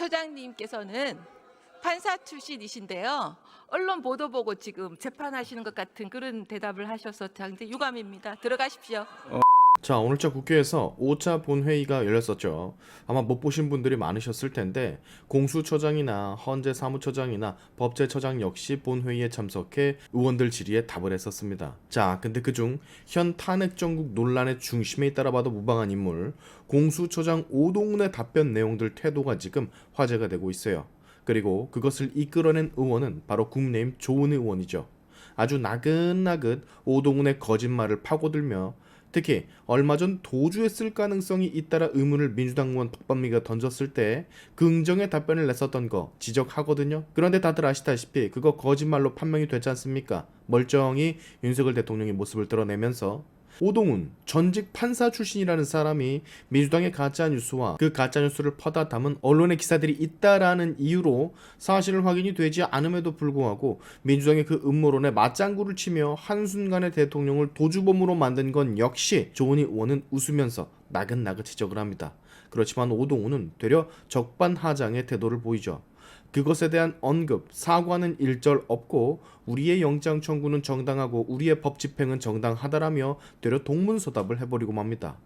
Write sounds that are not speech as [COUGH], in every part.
공수처장님께서는 판사 출신이신데요. 언론 보도 보고 지금 재판하시는 것 같은 그런 대답을 하셔서 상당히 유감입니다. 들어가십시오. 자, 오늘자 국회에서 5차 본회의가 열렸었죠. 아마 못 보신 분들이 많으셨을 텐데 공수처장이나 헌재 사무처장이나 법제처장 역시 본회의에 참석해 의원들 질의에 답을 했었습니다. 자, 근데 그중 현 탄핵 정국 논란의 중심에 있다라 봐도 무방한 인물 공수처장 오동훈의 답변 내용들 태도가 지금 화제가 되고 있어요. 그리고 그것을 이끌어낸 의원은 바로 국민의힘 조은희 의원이죠. 아주 나긋나긋 오동훈의 거짓말을 파고들며 특히 얼마 전 도주했을 가능성이 잇따라 의문을 민주당 의원 박범미가 던졌을 때 긍정의 답변을 냈었던 거 지적하거든요. 그런데 다들 아시다시피 그거 거짓말로 판명이 됐지 않습니까? 멀쩡히 윤석열 대통령의 모습을 드러내면서 오동훈 전직 판사 출신이라는 사람이 민주당의 가짜 뉴스와 그 가짜 뉴스를 퍼다 담은 언론의 기사들이 있다라는 이유로 사실은 확인이 되지 않음에도 불구하고 민주당의 그 음모론에 맞장구를 치며 한순간에 대통령을 도주범으로 만든 건 역시 조은희 의원은 웃으면서 나긋나긋 지적을 합니다. 그렇지만 오동훈은 되려 적반하장의 태도를 보이죠. 그것에 대한 언급, 사과는 일절 없고 우리의 영장 청구는 정당하고 우리의 법 집행은 정당하다라며 되려 동문서답을 해버리고 맙니다.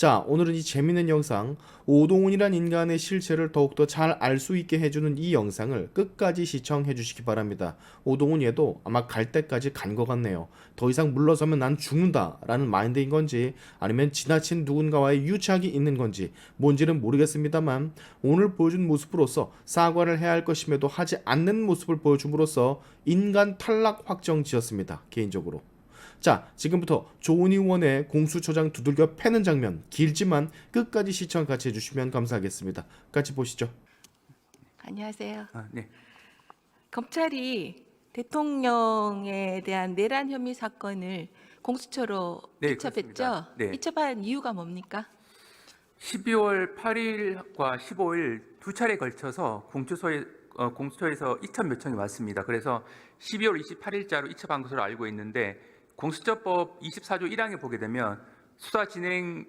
자, 오늘은 이 재밌는 영상 오동훈이란 인간의 실체를 더욱더 잘 알 수 있게 해주는 이 영상을 끝까지 시청해 주시기 바랍니다. 오동훈 얘도 아마 갈 때까지 간 것 같네요. 더 이상 물러서면 난 죽는다 라는 마인드인 건지 아니면 지나친 누군가와의 유착이 있는 건지 뭔지는 모르겠습니다만 오늘 보여준 모습으로서 사과를 해야 할 것임에도 하지 않는 모습을 보여줌으로써 인간 탈락 확정 지었습니다. 개인적으로. 자, 지금부터 조은희 의원의 공수처장 두들겨 패는 장면 길지만 끝까지 시청 같이 해주시면 감사하겠습니다. 같이 보시죠. 안녕하세요. 아, 네. 검찰이 대통령에 대한 내란 혐의 사건을 공수처로 네, 이첩했죠. 그렇습니다. 네. 이첩한 이유가 뭡니까? 12월 8일과 15일 두 차례 걸쳐서 공수처에 어, 공수처에서 이첩 요청이 왔습니다. 그래서 12월 28일자로 이첩한 것으로 알고 있는데 공수처법 24조 1항에 보게 되면 수사 진행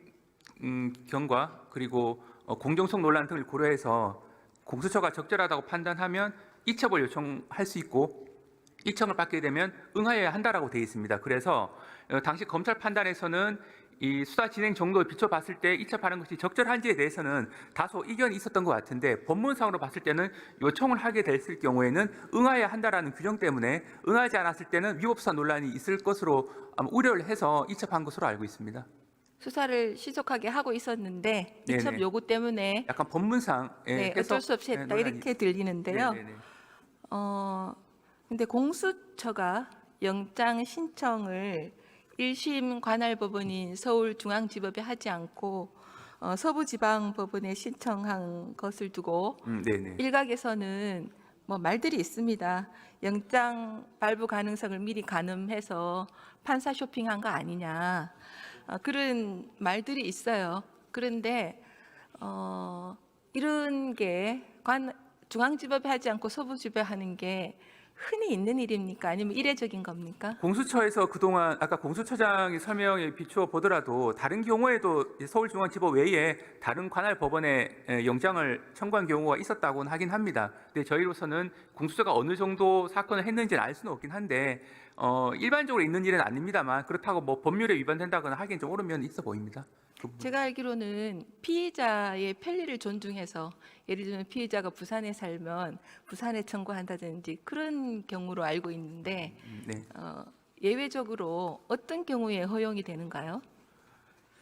음, 경과 그리고 어, 공정성 논란 등을 고려해서 공수처가 적절하다고 판단하면 이첩을 요청할 수 있고 이청을 받게 되면 응하여야 한다라고 되어 있습니다. 그래서 어, 당시 검찰 판단에서는 이 수사 진행 정도에 비춰봤을 때 이첩하는 것이 적절한지에 대해서는 다소 이견이 있었던 것 같은데 법문상으로 봤을 때는 요청을 하게 됐을 경우에는 응하여야 한다라는 규정 때문에 응하지 않았을 때는 위법수사 논란이 있을 것으로 우려를 해서 이첩한 것으로 알고 있습니다. 수사를 신속하게 하고 있었는데 네네. 이첩 요구 때문에 약간 법문상 예, 네, 어쩔 수 없이 예, 했다 논란이- 이렇게 들리는데요. 네네네. 어, 근데 공수처가 영장 신청을 1심 관할 법원인 서울중앙지법에 하지 않고 어, 서부지방법원에 신청한 것을 두고 음, 네네. 일각에서는 뭐 말들이 있습니다. 영장 발부 가능성을 미리 가늠해서 판사 쇼핑한 거 아니냐 어, 그런 말들이 있어요. 그런데 어, 이런 게 관, 중앙지법에 하지 않고 서부지법에 하는 게 흔히 있는 일입니까? 아니면 이례적인 겁니까? 공수처에서 그동안 아까 공수처장이 설명에 비추어 보더라도 다른 경우에도 이 서울중앙지법 외에 다른 관할 법원에 에, 영장을 청구한 경우가 있었다고는 하긴 합니다. 근데 저희로서는 공수처가 어느 정도 사건을 했는지는 알 수는 없긴 한데 어, 일반적으로 있는 일은 아닙니다만 그렇다고 뭐 법률에 위반된다거나 하기엔 좀 면이 있어 보입니다. 제가 알기로는 피의자의 편리를 존중해서 예를 들면 피의자가 부산에 살면 부산에 청구한다든지 그런 경우로 알고 있는데 음, 네. 어, 예외적으로 어떤 경우에 허용이 되는가요?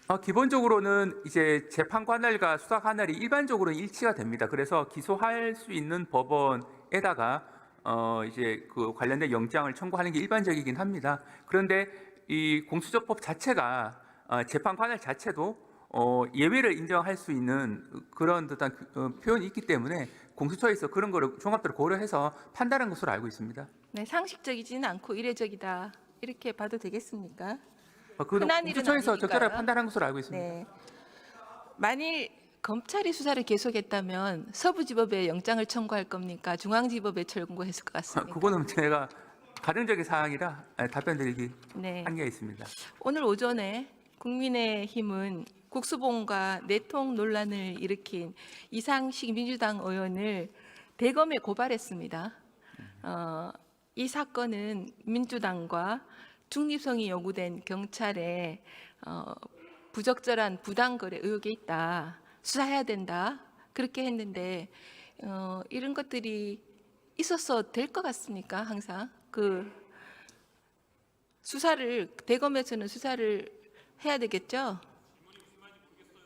어, 기본적으로는 이제 재판 관할과 수사 관할이 일반적으로는 일치가 됩니다. 그래서 기소할 수 있는 법원에다가 어, 이제 그 관련된 영장을 청구하는 게 일반적이긴 합니다. 그런데 이 공수처법 자체가 어, 재판 관할 자체도 어, 예외를 인정할 수 있는 그런 듯한 그, 어, 표현이 있기 때문에 공수처에서 그런 거를 종합적으로 고려해서 판단한 것으로 알고 있습니다. 네, 상식적이지는 않고 이례적이다 이렇게 봐도 되겠습니까? 어, 흔한 일은 공수처에서 아니니까요. 적절하게 판단한 것으로 알고 있습니다. 네. 만일 검찰이 수사를 계속했다면 서부지법에 영장을 청구할 겁니까? 중앙지법에 청구했을 것 아, 같습니다. 그거는 제가 가정적인 사항이라 아, 답변드리기 네. 한계가 있습니다. 오늘 오전에 국민의힘은 국수본과 내통 논란을 일으킨 이상식 민주당 의원을 대검에 고발했습니다. 어, 이 사건은 민주당과 중립성이 요구된 경찰의 어, 부적절한 부당거래 의혹이 있다. 수사해야 된다. 그렇게 했는데 어, 이런 것들이 있어서 될것 같습니까? 항상 그 수사를 대검에서는 수사를 해야 되겠죠.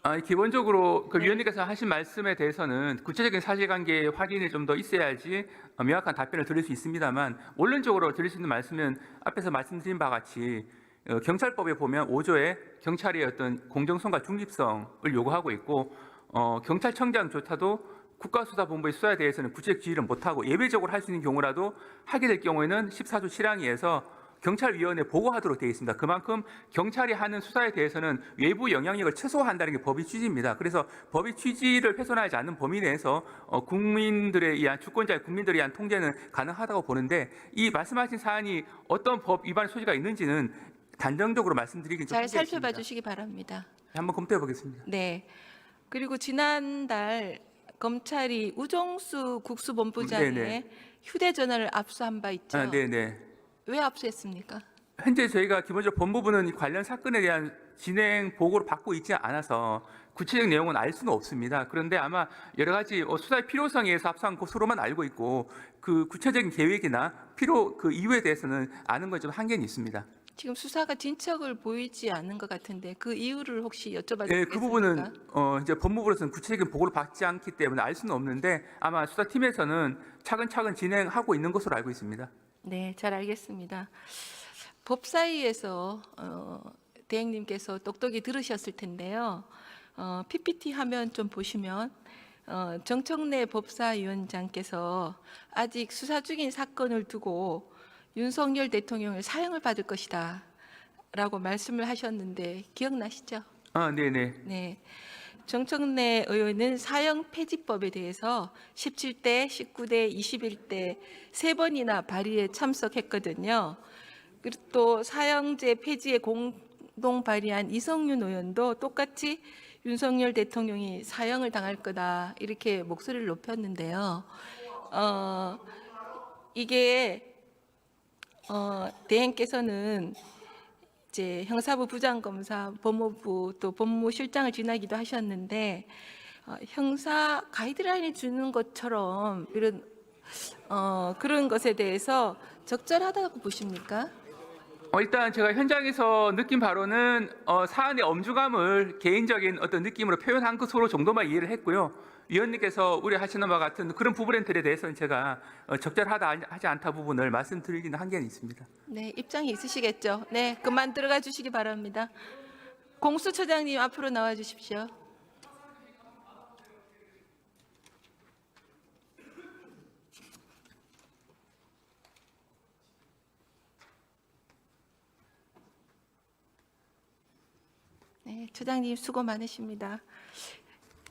아, 기본적으로 그 위원님께서 하신 말씀에 대해서는 구체적인 사실관계 확인이 좀 더 있어야지 어, 명확한 답변을 드릴 수 있습니다만 원론적으로 드릴 수 있는 말씀은 앞에서 말씀드린 바와 같이 어, 경찰법에 보면 5조에 경찰의 어떤 공정성과 중립성을 요구하고 있고 어, 경찰청장조차도 국가수사본부의 수사에 대해서는 구체적 지휘를 못하고 예외적으로 할 수 있는 경우라도 하게 될 경우에는 14조 7항에서 경찰위원회 보고하도록 되어 있습니다. 그만큼 경찰이 하는 수사에 대해서는 외부 영향력을 최소화한다는 게 법의 취지입니다. 그래서 법의 취지를 훼손하지 않는 범위 내에서 어, 국민들에 의한 주권자의 국민들에 의한 통제는 가능하다고 보는데 이 말씀하신 사안이 어떤 법 위반 소지가 있는지는 단정적으로 말씀드리긴 좀잘 살펴봐. 주시기 바랍니다. 한번 검토해 보겠습니다. 네. 그리고 지난달 검찰이 우종수 국수본부장의 네네. 휴대전화를 압수한 바 있죠. 아, 네, 네. 왜 압수했습니까? 현재 저희가 기본적으로 이 관련 사건에 대한 진행 보고를 받고 있지 않아서 구체적 내용은 알 수는 없습니다. 그런데 아마 여러 가지 어, 수사의 필요성에 의해서 합수한 것으로만 알고 있고 그 구체적인 계획이나 필요 그 이유에 대해서는 아는 건 좀 한계는 있습니다. 지금 수사가 진척을 보이지 않는 것 같은데 그 이유를 혹시 여쭤봐도 예, 되겠습니까? 그 부분은 어, 이제 법무부로서는 구체적인 보고를 받지 않기 때문에 알 수는 없는데 아마 수사팀에서는 차근차근 진행하고 있는 것으로 알고 있습니다. 네, 잘 알겠습니다. 법사위에서 어, 대행님께서 똑똑히 들으셨을 텐데요. 어, PPT 화면 좀 보시면 어, 정청래 법사위원장께서 아직 수사 중인 사건을 두고 윤석열 대통령을 사형을 받을 것이다. 라고 말씀을 하셨는데 기억나시죠? 아, 네, 네. 네. 정청래 의원은 사형 폐지법에 대해서 17대, 19대, 21대 세 번이나 발의에 참석했거든요. 그리고 또 사형제 폐지에 공동 발의한 이성윤 의원도 똑같이 윤석열 대통령이 사형을 당할 거다 이렇게 목소리를 높였는데요. 어, 이게 어, 대행께서는 이제 형사부 부장검사, 법무부 또 법무실장을 지나기도 하셨는데 어, 형사 가이드라인을 주는 것처럼 이런 어, 그런 것에 대해서 적절하다고 보십니까? 어, 일단 제가 현장에서 느낀 바로는 어, 사안의 엄중함을 개인적인 어떤 느낌으로 표현한 것으로 정도만 이해를 했고요. 위원님께서 우려하시는 바와 같은 그런 부분들에 대해서는 제가 어, 적절하다 하지 않다 부분을 말씀드리기는 한계는 있습니다. 네, 입장이 있으시겠죠. 네, 그만 들어가 주시기 바랍니다. 공수처장님 앞으로 나와 주십시오. 네, 처장님 수고 많으십니다.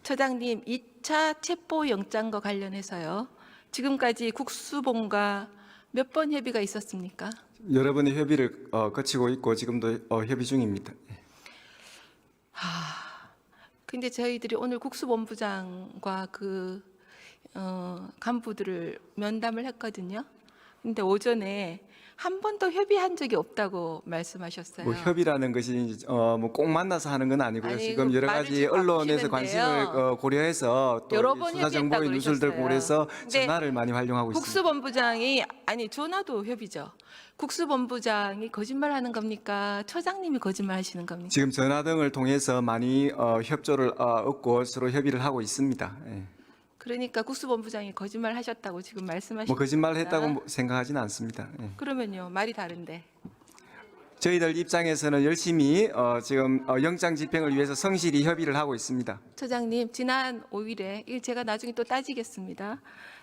처장님, 2차 체포 영장과 관련해서요. 지금까지 국수본과 몇 번 협의가 있었습니까? 여러 번의 협의를 어, 거치고 있고 지금도 어, 협의 중입니다. 근데 저희들이 오늘 국수본부장과 그 어, 간부들을 면담을 했거든요. 근데 오전에 한 번도 협의한 적이 없다고 말씀하셨어요. 뭐 협의라는 것이 어, 뭐 꼭 만나서 하는 건 아니고요. 아니, 지금 그 여러 말을 가지 좀 언론에서 바꾸시는데요. 관심을 어, 고려해서 또 여러 이 번 수사 정보의 협의했다고 누설들 그러셨어요. 고려해서 근데 전화를 많이 활용하고 있습니다. 국수본부장이 아니 전화도 협의죠. 국수본부장이 거짓말하는 겁니까? 처장님이 거짓말하시는 겁니까? 지금 전화 등을 통해서 많이 어, 협조를 어, 얻고 서로 협의를 하고 있습니다. 예. 그러니까 국수본부장이 거짓말 하셨다고 지금 말씀하시는 뭐 겁니다. 했다고 뭐 생각하지는 않습니다. 예. 그러면요 말이 다른데. 저희들 입장에서는 열심히 어, 지금 어, 영장 집행을 위해서 성실히 협의를 하고 있습니다. 처장님 지난 5일에 이거 제가 나중에 또 따지겠습니다.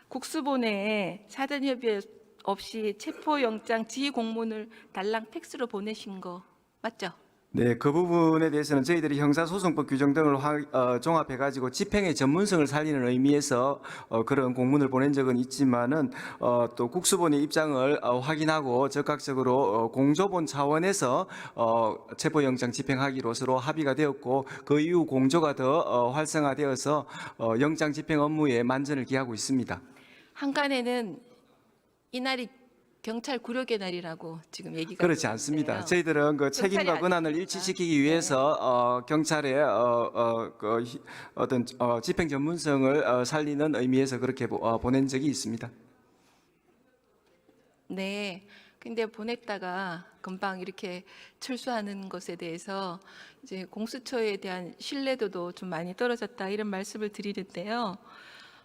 국수본에 사전 협의 없이 체포영장 지휘 공문을 달랑 팩스로 보내신 거 맞죠? 네, 그 부분에 대해서는 저희들이 형사소송법 규정 등을 화- 어, 종합해가지고 집행의 전문성을 살리는 의미에서 어, 그런 공문을 보낸 적은 있지만은 어, 또 국수본의 입장을 어, 확인하고 적극적으로 어, 공조본 차원에서 어, 체포영장 집행하기로 서로 합의가 되었고 그 이후 공조가 더 어, 활성화되어서 어, 영장 집행 업무에 만전을 기하고 있습니다. 한간에는 이날이 경찰 구력의 날이라고 지금 얘기가 그렇지. 않습니다. 저희들은 그 책임과 권한을. 일치시키기 위해서 어, 경찰의 어, 어, 그, 히- 어떤 어, 집행 전문성을 어, 살리는 의미에서 그렇게 보, 어, 보낸 적이 있습니다. 네. 근데 보냈다가 금방 이렇게 철수하는 것에 대해서 이제 공수처에 대한 신뢰도도 좀 많이 떨어졌다 이런 말씀을 드리는데요.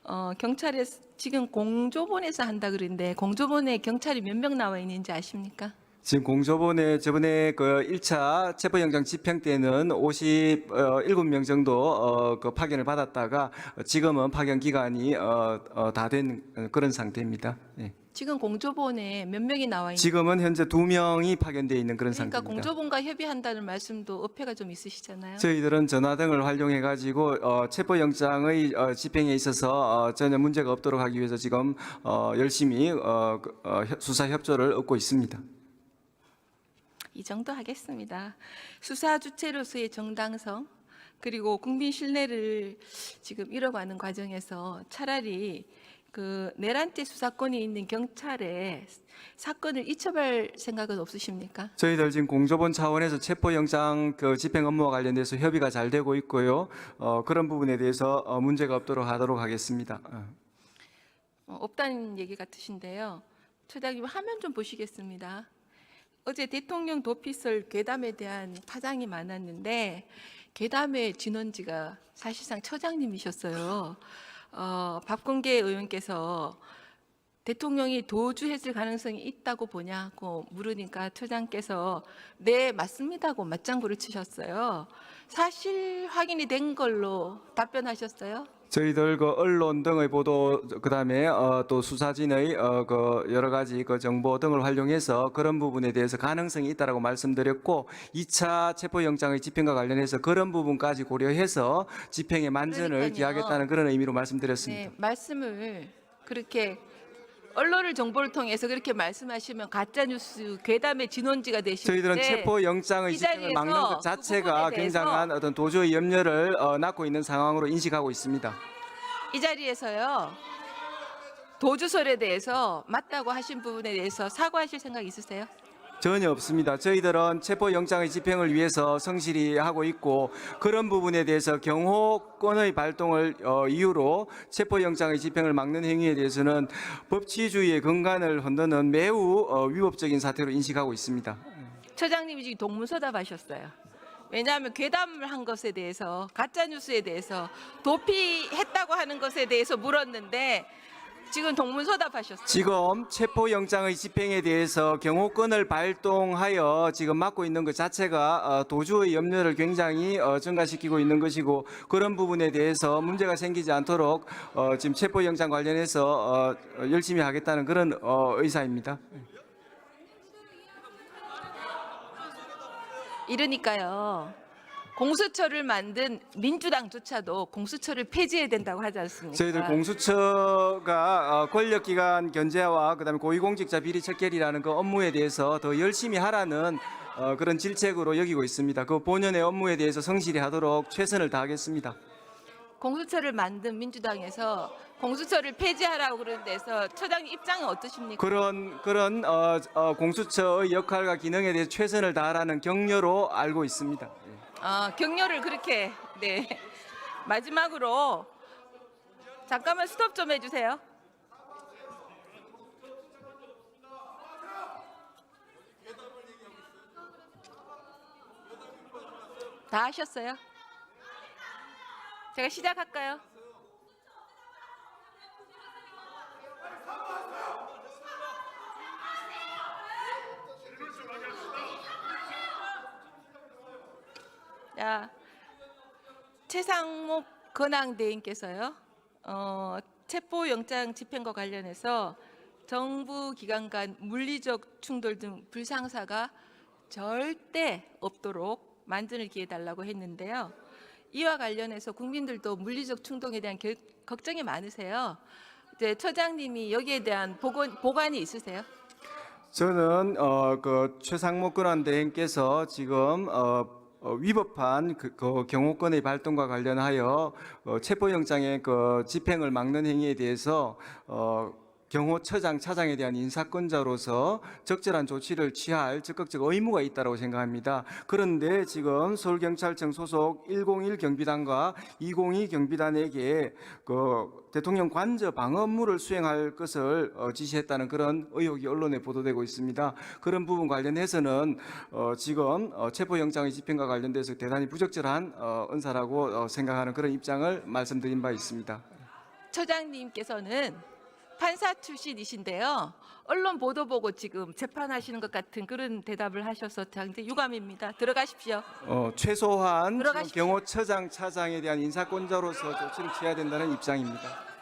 어, 경찰에 지금 공조본에서 한다 그러는데 공조본에 경찰이 몇 명 나와 있는지 아십니까? 지금 공조본에 저번에 그 1차 체포영장 집행 때는 57명 정도 어, 그 파견을 받았다가 지금은 파견 기간이 어, 다된 그런 상태입니다. 예. 지금 공조본에 몇 명이 나와 있는 지금은 현재 두 명이 파견되어 있는 그런 그러니까 상태입니다. 공조본과 협의한다는 말씀도 어폐가 좀 있으시잖아요. 저희들은 전화 등을 활용해 가지고 어, 체포 영장의 어, 집행에 있어서 어, 전혀 문제가 없도록 하기 위해서 지금 어, 열심히 어, 그, 어, 협- 수사 협조를 얻고 있습니다. 이 정도 하겠습니다. 수사 주체로서의 정당성 그리고 국민 신뢰를 지금 잃어가는 과정에서 차라리 그 내란죄 수사권이 있는 경찰에 사건을 이첩할 생각은 없으십니까? 저희들 지금 공조본 차원에서 체포 영장 그 집행 업무와 관련돼서 협의가 잘 되고 있고요. 어, 그런 부분에 대해서 어, 문제가 없도록 하도록 하겠습니다. 어. 어, 없다는 얘기 같으신데요. 처장님 화면 좀 보시겠습니다. 어제 대통령 도피설 괴담에 대한 파장이 많았는데 괴담의 진원지가 사실상 처장님이셨어요. 어, 박근계 의원께서 대통령이 도주했을 가능성이 있다고 보냐고 물으니까 처장께서 네 맞습니다고 맞장구를 치셨어요. 사실 확인이 된 걸로 답변하셨어요. 저희들 그 언론 등의 보도 그다음에 어, 또 수사진의 어, 그 여러 가지 그 정보 등을 활용해서 그런 부분에 대해서 가능성이 있다라고 말씀드렸고 2차 체포 영장의 집행과 관련해서 그런 부분까지 고려해서 집행에 만전을 그러니까요. 기하겠다는 그런 의미로 말씀드렸습니다. 네, 말씀을 그렇게 언론을 정보를 통해서 그렇게 말씀하시면 가짜 뉴스 괴담의 진원지가 되시는데 저희들은 체포 영장의 자리에서 막는 것그 자체가 부분에 대해서 굉장한 어떤 도저히 염려를 어, 낳고 있는 상황으로 인식하고 있습니다. 이 자리에서요 도주설에 대해서 맞다고 하신 부분에 대해서 사과하실 생각 있으세요? 전혀 없습니다. 저희들은 체포 영장의 집행을 위해서 성실히 하고 있고 그런 부분에 대해서 경호권의 발동을 어, 이유로 체포 영장의 집행을 막는 행위에 대해서는 법치주의의 근간을 흔드는 매우 어, 위법적인 사태로 인식하고 있습니다. 처장님이 지금 동문서답하셨어요. 왜냐하면 괴담을 한 것에 대해서 가짜 뉴스에 대해서 도피했다고 하는 것에 대해서 물었는데 지금 동문서답하셨어요. 지금 체포 영장의 집행에 대해서 경호권을 발동하여 지금 막고 있는 것 자체가 어, 도주의 염려를 굉장히 어, 증가시키고 있는 것이고 그런 부분에 대해서 문제가 생기지 않도록 어, 지금 체포 영장 관련해서 어, 열심히 하겠다는 그런 어, 의사입니다. 이러니까요. 공수처를 만든 민주당조차도 공수처를 폐지해야 된다고 하지 않습니까? 저희들 공수처가 어, 권력기관 견제와 그다음에 고위공직자 비리 척결이라는 그 업무에 대해서 더 열심히 하라는 어, 그런 질책으로 여기고 있습니다. 그 본연의 업무에 대해서 성실히 하도록 최선을 다하겠습니다. 공수처를 만든 민주당에서 공수처를 폐지하라고 그러는 데서 처장님 입장은 어떠십니까? 그런 그런 어, 어, 공수처의 역할과 기능에 대해 최선을 다하라는 격려로 알고 있습니다. 예. 아, 격려를 그렇게 네 [LAUGHS] 마지막으로 잠깐만 스톱 좀 해주세요. 다 하셨어요? 제가 시작할까요? 자, 최상목 건항대행께서요. 어, 체포영장 집행과 관련해서 정부 기관 간 물리적 충돌 등 불상사가 절대 없도록 만전을 기해 달라고 했는데요. 이와 관련해서 국민들도 물리적 충동에 대한 결- 걱정이 많으세요. 이제 처장님이 여기에 대한 보건, 보관이 있으세요? 저는 어, 그 최상목 권한대행께서 지금 어, 어, 위법한 그, 그 경호권의 발동과 관련하여 어, 체포영장의 그 집행을 막는 행위에 대해서 어, 경호처장 차장에 대한 인사권자로서 적절한 조치를 취할 적극적 의무가 있다고 생각합니다. 그런데 지금 서울경찰청 소속 101 경비단과 202 경비단에게 그 대통령 관저 방어 업무를 수행할 것을 어, 지시했다는 그런 의혹이 언론에 보도되고 있습니다. 그런 부분 관련해서는 어, 지금 어, 체포영장의 집행과 관련돼서 대단히 부적절한 어, 언사라고 어, 생각하는 그런 입장을 말씀드린 바 있습니다. 처장님께서는 판사 출신이신데요. 언론 보도 보고 지금 재판하시는 것 같은 그런 대답을 하셔서 굉장히 유감입니다. 들어가십시오. 어, 최소한 지금 들어가십시오. 경호처장 차장에 대한 인사권자로서 조치를 취해야 된다는 입장입니다.